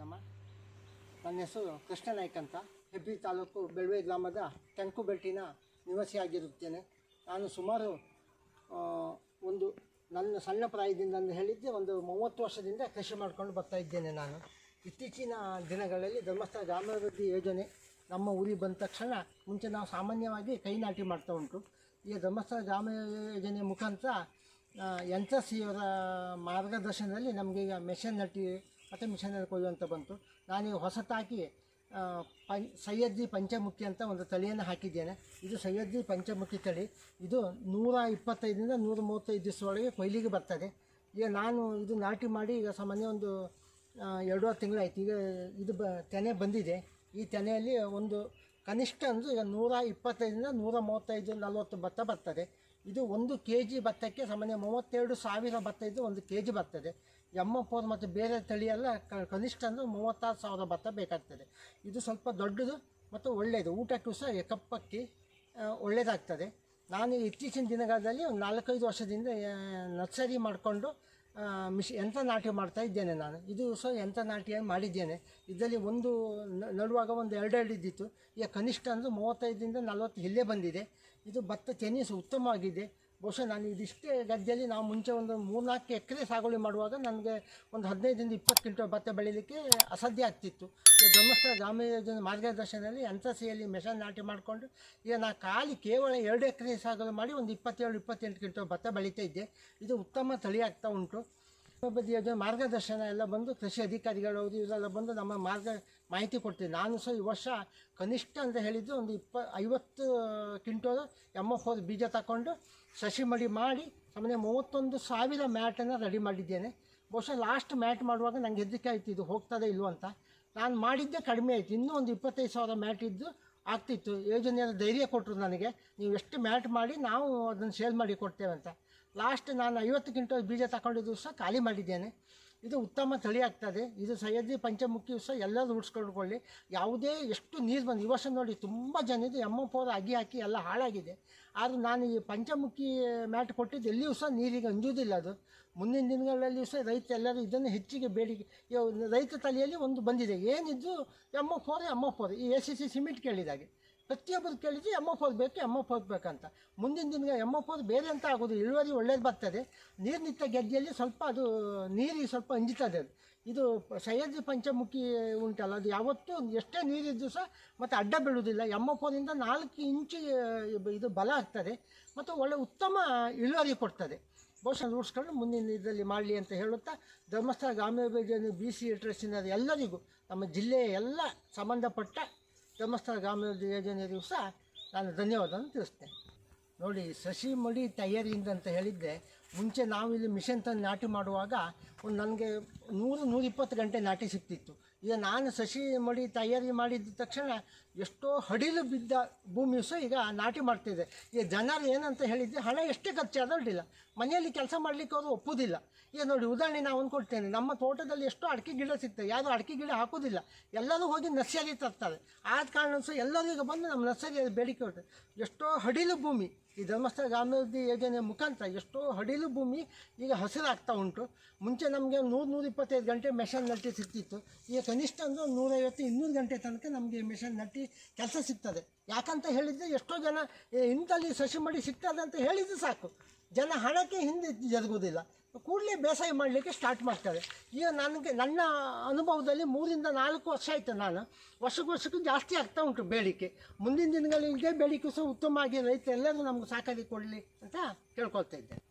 ನಮ್ಮ ನನ್ನ ಹೆಸರು ಕೃಷ್ಣ ನಾಯ್ಕ ಅಂತ. ಹೆಬ್ಬಿ ತಾಲೂಕು ಬೆಳ್ವೆ ಗ್ರಾಮದ ಟೆಂಕುಬೆಟ್ಟಿನ ನಿವಾಸಿಯಾಗಿರುತ್ತೇನೆ ನಾನು ಸುಮಾರು ಒಂದು ನನ್ನ ಸಣ್ಣ ಪ್ರಾಯದಿಂದ ಅಂತ ಹೇಳಿದ್ದೆ, ಒಂದು ಮೂವತ್ತು ವರ್ಷದಿಂದ ಕೃಷಿ ಮಾಡ್ಕೊಂಡು ಬರ್ತಾ ಇದ್ದೇನೆ ನಾನು. ಇತ್ತೀಚಿನ ದಿನಗಳಲ್ಲಿ ಧರ್ಮಸ್ಥಳ ಗ್ರಾಮಾಭಿವೃದ್ಧಿ ಯೋಜನೆ ನಮ್ಮ ಊರಿಗೆ ಬಂದ ತಕ್ಷಣ ಮುಂಚೆ ನಾವು ಸಾಮಾನ್ಯವಾಗಿ ಕೈ ನಾಟಿ ಮಾಡ್ತಾ ಉಂಟು. ಈ ಧರ್ಮಸ್ಥಳ ಗ್ರಾಮ ಯೋಜನೆ ಮುಖಾಂತರ ಎನ್ ಸಿ ಅವರ ಮಾರ್ಗದರ್ಶನದಲ್ಲಿ ನಮಗೆ ಈಗ ಮೆಷನ್ ನಟಿ ಮತ್ತು ಮಿಷನರಿ ಕೊಯ್ಲು ಅಂತ ಬಂತು. ನಾನೀಗ ಹೊಸತಾಗಿ ಪಂ ಸಹ್ಯದ್ರಿ ಪಂಚಮುಖಿ ಅಂತ ಒಂದು ತಳಿಯನ್ನು ಹಾಕಿದ್ದೇನೆ. ಇದು ಸಹ್ಯದ್ರಿ ಪಂಚಮುಖಿ ತಳಿ. ಇದು ನೂರ ಇಪ್ಪತ್ತೈದರಿಂದ ನೂರ ಮೂವತ್ತೈದು ದಿವಸದೊಳಗೆ ಕೊಯ್ಲಿಗೆ ಬರ್ತದೆ. ಈಗ ನಾನು ಇದು ನಾಟಿ ಮಾಡಿ ಈಗ ಸಾಮಾನ್ಯ ಒಂದು ಎರಡೂವರೆ ತಿಂಗಳಾಯ್ತು. ಈಗ ಇದು ಬ, ತೆನೆ ಬಂದಿದೆ. ಈ ತೆನೆಯಲ್ಲಿ ಒಂದು ಕನಿಷ್ಠ ಅಂದರೆ ಈಗ ನೂರ ಇಪ್ಪತ್ತೈದರಿಂದ ನೂರ ಮೂವತ್ತೈದು ನಲವತ್ತು ಭತ್ತ ಬರ್ತದೆ. ಇದು ಒಂದು ಕೆ ಜಿ ಭತ್ತಕ್ಕೆ ಸಾಮಾನ್ಯ ಮೂವತ್ತೆರಡು ಸಾವಿರ ಭತ್ತ ಇದ್ದು ಒಂದು ಕೆ ಜಿ ಬರ್ತದೆ. ಎಂ ಎಫ್ ಫೋರ್ ಮತ್ತು ಬೇರೆ ತಳಿಯೆಲ್ಲ ಕನಿಷ್ಠ ಅಂದರೆ ಮೂವತ್ತಾರು ಸಾವಿರ ಭತ್ತ ಬೇಕಾಗ್ತದೆ. ಇದು ಸ್ವಲ್ಪ ದೊಡ್ಡದು ಮತ್ತು ಒಳ್ಳೆಯದು. ಊಟಕ್ಕೂ ಸಹ ಕಪ್ಪಕ್ಕಿ ಒಳ್ಳೆಯದಾಗ್ತದೆ ನಾನು ಇತ್ತೀಚಿನ ದಿನಗಳಲ್ಲಿ ಒಂದು ನಾಲ್ಕೈದು ವರ್ಷದಿಂದ ನರ್ಸರಿ ಮಾಡಿಕೊಂಡು ಮಿಷ್ ಯಂತ್ರ ನಾಟಿ ಮಾಡ್ತಾ ಇದ್ದೇನೆ ನಾನು. ಇದು ಸಹ ಯಂತ್ರ ನಾಟ್ಯ ಮಾಡಿದ್ದೇನೆ. ಇದರಲ್ಲಿ ಒಂದು ನಡುವಾಗ ಒಂದು ಎರಡೆರಡು ಇದ್ದಿತ್ತು ಈಗ ಕನಿಷ್ಠ ಅಂದರೆ ಮೂವತ್ತೈದರಿಂದ ನಲವತ್ತು ಇಲ್ಲೇ ಬಂದಿದೆ. ಇದು ಭತ್ತ ತೆನಿಸು ಉತ್ತಮವಾಗಿದೆ. ಬಹುಶಃ ನಾನು ಇದಿಷ್ಟೇ ಗದ್ದೆಯಲ್ಲಿ ನಾವು ಮುಂಚೆ ಒಂದು ಮೂರ್ನಾಲ್ಕು ಎಕರೆ ಸಾಗುವಳಿ ಮಾಡುವಾಗ ನನಗೆ ಒಂದು ಹದಿನೈದರಿಂದ ಇಪ್ಪತ್ತು ಕ್ವಿಂಟಲ್ ಭತ್ತ ಬೆಳೀಲಿಕ್ಕೆ ಅಸಾಧ್ಯ ಆಗ್ತಿತ್ತು. ಈಗ ಧರ್ಮಸ್ಥಳ ಗ್ರಾಮ ಯೋಜನೆ ಮಾರ್ಗದರ್ಶನದಲ್ಲಿ ಸಿಯಲ್ಲಿ ಮೆಷನ್ ನಾಟಿ ಮಾಡಿಕೊಂಡು ಈಗ ನಾ ಖಾಲಿ ಕೇವಲ ಎರಡು ಎಕರೆ ಸಾಗುವಳಿ ಮಾಡಿ ಒಂದು ಇಪ್ಪತ್ತೇಳು, ಇಪ್ಪತ್ತೆಂಟು ಕ್ವಿಂಟಲ್ ಭತ್ತ ಬೆಳೀತಾ ಇದ್ದೆ. ಇದು ಉತ್ತಮ ತಳಿ ಆಗ್ತಾ ಉಂಟು. ಬದಿ ಯೋಜನೆ ಮಾರ್ಗದರ್ಶನ ಎಲ್ಲ ಬಂದು ಕೃಷಿ ಅಧಿಕಾರಿಗಳು ಇವರೆಲ್ಲ ಬಂದು ನಮ್ಮ ಮಾರ್ಗ ಮಾಹಿತಿ ಕೊಡ್ತೀವಿ. ನಾನು ಸಹ ಈ ವರ್ಷ ಕನಿಷ್ಠ ಅಂತ ಹೇಳಿದ್ದು ಒಂದು ಇಪ್ಪ, ಐವತ್ತು ಕ್ವಿಂಟೋಲ್ ಎಂ ಎಫ್ ಬೀಜ ತಗೊಂಡು ಸಸಿ ಮಡಿ ಮಾಡಿ ಸಾಮಾನ್ಯ ಮೂವತ್ತೊಂದು ಸಾವಿರ ಮ್ಯಾಟನ್ನು ರೆಡಿ ಮಾಡಿದ್ದೇನೆ. ಬಹುಶಃ ಲಾಸ್ಟ್ ಮ್ಯಾಟ್ ಮಾಡುವಾಗ ನಂಗೆ ಹೆದರಿಕೆ ಆಯ್ತು, ಇದು ಹೋಗ್ತದೆ ಇಲ್ವೋ ಅಂತ. ನಾನು ಮಾಡಿದ್ದೇ ಕಡಿಮೆ ಆಯಿತು, ಇನ್ನೂ ಒಂದು ಇಪ್ಪತ್ತೈದು ಸಾವಿರ ಮ್ಯಾಟ್ ಇದ್ದು ಆಗ್ತಿತ್ತು. ಯೋಜನೆಯ ಧೈರ್ಯ ಕೊಟ್ಟರು ನನಗೆ. ನೀವು ಎಷ್ಟು ಮ್ಯಾಟ್ ಮಾಡಿ ನಾವು ಅದನ್ನು ಸೇಲ್ ಮಾಡಿ ಕೊಡ್ತೇವೆ ಅಂತ. ಲಾಸ್ಟ್ ನಾನು ಐವತ್ತು ಕ್ವಿಂಟಲ್ ಬೀಜ ತಗೊಂಡಿದ್ದು ಸಹ ಖಾಲಿ ಮಾಡಿದ್ದೇನೆ. ಇದು ಉತ್ತಮ ತಳಿ ಆಗ್ತದೆ. ಇದು ಸಹ್ಯಾದ್ರಿ ಪಂಚಮುಖಿ ಸಹ ಎಲ್ಲರೂ ಉಡ್ಸ್ಕೊಂಡ್ಕೊಳ್ಳಿ. ಯಾವುದೇ ಎಷ್ಟು ನೀರು ಬಂದು ಈ ವರ್ಷ ನೋಡಿ ತುಂಬ ಜನ ಎಮ್ಮ ಎಂ ಎಫ್ ಅಗಿ ಹಾಕಿ ಎಲ್ಲ ಹಾಳಾಗಿದೆ. ಆದರೂ ನಾನು ಈ ಪಂಚಮುಖಿ ಮ್ಯಾಟ್ ಕೊಟ್ಟಿದ್ದು ಎಲ್ಲಿಯೂ ಸಹ ನೀರಿಗೆ ಅಂಜುವುದಿಲ್ಲ ಅದು. ಮುಂದಿನ ದಿನಗಳಲ್ಲಿಯೂ ಸಹ ರೈತ ಎಲ್ಲರೂ ಇದನ್ನು ಹೆಚ್ಚಿಗೆ ಬೇಡಿಕೆ ರೈತ ತಲೆಯಲ್ಲಿ ಒಂದು ಬಂದಿದೆ. ಏನಿದ್ದು ಎಂ ಎಫ್ ಫೋರ್ ಎಂ ಈ ಎ ಸಿ ಸಿ ಸಿಮೆಂಟ್ ಕೇಳಿದಾಗೆ ಪ್ರತಿಯೊಬ್ಬರು ಕೇಳಿದ್ರೆ ಎಂ ಎಫ್ ಬೇಕು ಎಂ ಎಫ್ ಬೇಕಂತ. ಮುಂದಿನ ದಿನ ಎಂ ಎಫ್ ಬೇರೆ ಅಂತ ಆಗೋದು ಇಳುವರಿ ಒಳ್ಳೇದು ಬರ್ತದೆ. ನೀರು ನಿಂತ ಗೆದ್ದೆಯಲ್ಲಿ ಸ್ವಲ್ಪ ಅದು ನೀರಿಗೆ ಸ್ವಲ್ಪ ಅಂಜಿತದೆ ಅದು. ಇದು ಸಹ್ಯಾದ್ರಿ ಪಂಚಮುಖಿ ಉಂಟಲ್ಲ, ಅದು ಯಾವತ್ತೂ ಎಷ್ಟೇ ನೀರಿದ್ದು ಸಹ ಮತ್ತು ಅಡ್ಡ ಬೀಳುವುದಿಲ್ಲ. ಎಂ ಎಫ್ ಓದಿಂದ ನಾಲ್ಕು ಇಂಚು ಇದು ಬಲ ಆಗ್ತದೆ. ಮತ್ತು ಒಳ್ಳೆ ಉತ್ತಮ ಇಳುವರಿ ಕೊಡ್ತದೆ. ಬಹುಶಃ ರೂಢಿಸ್ಕೊಂಡು ಮುಂದಿನ ಇದರಲ್ಲಿ ಮಾಡಲಿ ಅಂತ ಹೇಳುತ್ತಾ, ಧರ್ಮಸ್ಥಳ ಗ್ರಾಮೀಣ ಬಿ ಸಿ ಟ್ರಸ್ಟಿನ ಎಲ್ಲರಿಗೂ, ನಮ್ಮ ಜಿಲ್ಲೆಯ ಎಲ್ಲ ಸಂಬಂಧಪಟ್ಟ ಧರ್ಮಸ್ಥಳ ಗ್ರಾಮೀಣ ಯೋಜನೆಯರಿಗೂ ದಿವಸ ನಾನು ಧನ್ಯವಾದವನ್ನು ತಿಳಿಸ್ತೇನೆ. ನೋಡಿ, ಸಸಿ ಮಡಿ ತಯಾರಿಯಿಂದ ಅಂತ ಹೇಳಿದ್ದೆ ಮುಂಚೆ ನಾವು ಇಲ್ಲಿ ಮಿಷನ್ ತಂದು ನಾಟಿ ಮಾಡುವಾಗ ಒಂದು ನನಗೆ ನೂರು ನೂರಿಪ್ಪತ್ತು ಗಂಟೆ ನಾಟಿ ಸಿಗ್ತಿತ್ತು. ಈಗ ನಾನು ಸಸಿ ಮಡಿ ತಯಾರಿ ಮಾಡಿದ ತಕ್ಷಣ ಎಷ್ಟೋ ಹಡಿಲು ಬಿದ್ದ ಭೂಮಿಯು ಸಹ ಈಗ ನಾಟಿ ಮಾಡ್ತಿದೆ. ಈಗ ಜನರು ಏನಂತ ಹೇಳಿದ್ದೆ ಹಣ ಎಷ್ಟೇ ಖರ್ಚಾದ ಅಡ್ಡಿಲ್ಲ ಮನೆಯಲ್ಲಿ ಕೆಲಸ ಮಾಡಲಿಕ್ಕೆ ಅವರು ಒಪ್ಪುವುದಿಲ್ಲ ಈಗ ನೋಡಿ ಉದಾಹರಣೆ ನಾವು ಅಂದ್ಕೊಡ್ತೇನೆ ನಮ್ಮ ತೋಟದಲ್ಲಿ ಎಷ್ಟೋ ಅಡಿಕೆ ಗಿಡ ಸಿಗ್ತದೆ. ಯಾರು ಅಡಿಕೆ ಗಿಡ ಹಾಕೋದಿಲ್ಲ. ಎಲ್ಲರೂ ಹೋಗಿ ನರ್ಸರಿ ತರ್ತಾರೆ ಆದ ಕಾರಣ ಸಹ ಈಗ ಬಂದು ನಮ್ಮ ನರ್ಸರಿಯಲ್ಲಿ ಬೇಡಿಕೆ ಕೊಡ್ತಾರೆ. ಎಷ್ಟೋ ಹಡಿಲು ಭೂಮಿ ಈ ಧರ್ಮಸ್ಥಳ ಗ್ರಾಮಾಭಿವೃದ್ಧಿ ಯೋಜನೆ ಮುಖಾಂತರ ಎಷ್ಟೋ ಹಡಿಲು ಭೂಮಿ ಈಗ ಹಸಿರಾಗ್ತಾ ಉಂಟು. ಮುಂಚೆ ನಮಗೆ ನೂರು ನೂರ ಇಪ್ಪತ್ತೈದು ಗಂಟೆ ಮೆಷನ್ ನಟ್ಟಿ ಸಿಗ್ತಿತ್ತು ಈಗ ಕನಿಷ್ಠ ಅಂದರೆ ನೂರೈವತ್ತು ಇನ್ನೂರು ಗಂಟೆ ತನಕ ನಮಗೆ ಮೆಷನ್ ನಟ್ಟಿ ಕೆಲಸ ಸಿಗ್ತದೆ. ಯಾಕಂತ ಹೇಳಿದರೆ ಎಷ್ಟೋ ಜನ ಇಂಥಲ್ಲಿ ಸಸಿ ಮಡಿ ಸಿಗ್ತದೆ ಅಂತ ಹೇಳಿದ್ರೆ ಸಾಕು. ಜನ ಹಣಕ್ಕೆ ಹಿಂದೆ ಜರುಗುವುದಿಲ್ಲ. ಕೂಡಲೇ ಬೇಸಾಯ ಮಾಡಲಿಕ್ಕೆ ಸ್ಟಾರ್ಟ್ ಮಾಡ್ತಾರೆ. ಈಗ ನನಗೆ, ನನ್ನ ಅನುಭವದಲ್ಲಿ ಮೂರಿಂದ ನಾಲ್ಕು ವರ್ಷ ಆಯಿತು ನಾನು. ವರ್ಷಕ್ಕೆ ವರ್ಷಕ್ಕೂ ಜಾಸ್ತಿ ಆಗ್ತಾ ಉಂಟು ಬೇಡಿಕೆ. ಮುಂದಿನ ದಿನಗಳಲ್ಲಿ ಇದೇ ಬೇಡಿಕೆ ಸಹ ಉತ್ತಮವಾಗಿ ರೈತರೆಲ್ಲರೂ ನಮ್ಗೆ ಸಾಕಾಗಿ ಕೊಡಲಿ ಅಂತ ಕೇಳ್ಕೊಳ್ತಾ ಇದ್ದೆ